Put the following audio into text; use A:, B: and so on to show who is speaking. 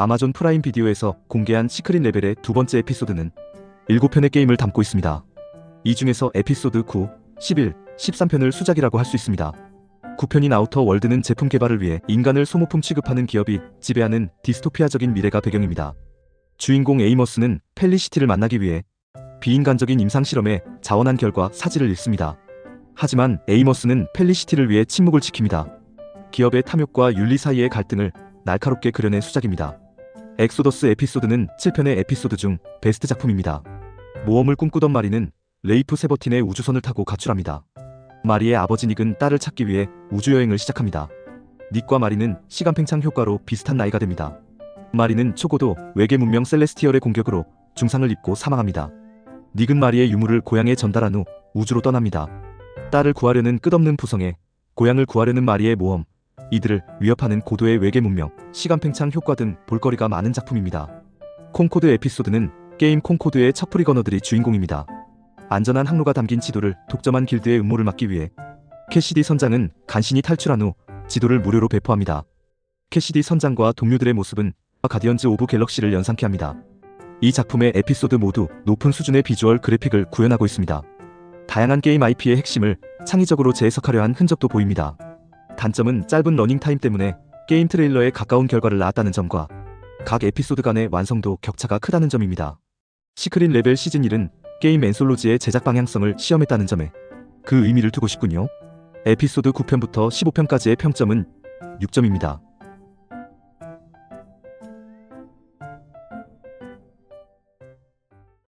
A: 아마존 프라임 비디오에서 공개한 시크릿 레벨의 두 번째 에피소드는 7편의 게임을 담고 있습니다. 이 중에서 에피소드 9, 11, 13편을 수작이라고 할 수 있습니다. 9편인 아우터 월드는 제품 개발을 위해 인간을 소모품 취급하는 기업이 지배하는 디스토피아적인 미래가 배경입니다. 주인공 에이머스는 펠리시티를 만나기 위해 비인간적인 임상 실험에 자원한 결과 사지를 잃습니다. 하지만 에이머스는 펠리시티를 위해 침묵을 지킵니다. 기업의 탐욕과 윤리 사이의 갈등을 날카롭게 그려낸 수작입니다. 엑소더스 에피소드는 7편의 에피소드 중 베스트 작품입니다. 모험을 꿈꾸던 마리는 레이프 세버틴의 우주선을 타고 가출합니다. 마리의 아버지 닉은 딸을 찾기 위해 우주여행을 시작합니다. 닉과 마리는 시간 팽창 효과로 비슷한 나이가 됩니다. 마리는 초고도 외계 문명 셀레스티얼의 공격으로 중상을 입고 사망합니다. 닉은 마리의 유물을 고향에 전달한 후 우주로 떠납니다. 딸을 구하려는 끝없는 부성에 고향을 구하려는 마리의 모험, 이들을 위협하는 고도의 외계 문명, 시간 팽창 효과 등 볼거리가 많은 작품입니다. 콩코드 에피소드는 게임 콩코드의 건어들이 주인공입니다. 안전한 항로가 담긴 지도를 독점한 길드의 음모를 막기 위해 캐시디 선장은 간신히 탈출한 후 지도를 무료로 배포합니다. 캐시디 선장과 동료들의 모습은 가디언즈 오브 갤럭시를 연상케 합니다. 이 작품의 에피소드 모두 높은 수준의 비주얼 그래픽을 구현하고 있습니다. 다양한 게임 IP의 핵심을 창의적으로 재해석하려 한 흔적도 보입니다. 단점은 짧은 러닝타임 때문에 게임 트레일러에 가까운 결과를 낳았다는 점과 각 에피소드 간의 완성도 격차가 크다는 점입니다. 시크릿 레벨 시즌 1은 게임 앤솔로지의 제작 방향성을 시험했다는 점에 그 의미를 두고 싶군요. 에피소드 9편부터 15편까지의 평점은 6점입니다.